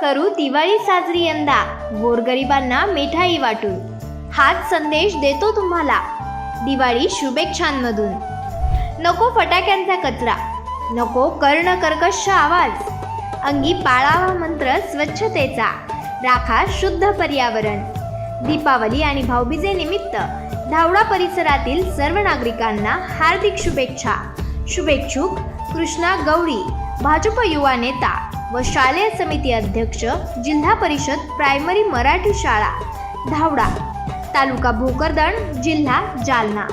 करू दिवाळी साजरी यंदा. गोरगरिबांना मिठाई वाटून. हाच संदेश देतो तुम्हाला. दिवाळी शुभेच्छांमधून. नको फटाक्यांचा कचरा. नको कर्ण कर्कश आवाज. अंगी पाळावा मंत्र स्वच्छतेचा. राखा शुद्ध पर्यावरण. दीपावली आणि भाऊबीजेनिमित्त धावडा परिसरातील सर्व नागरिकांना हार्दिक शुभेच्छा. शुभेच्छुक कृष्णा गौरी भाजप युवा नेता. व शालेय समिती अध्यक्ष जिल्हा परिषद प्रायमरी मराठी शाळा धावडा तालुका भोकरदण जिल्हा जालना.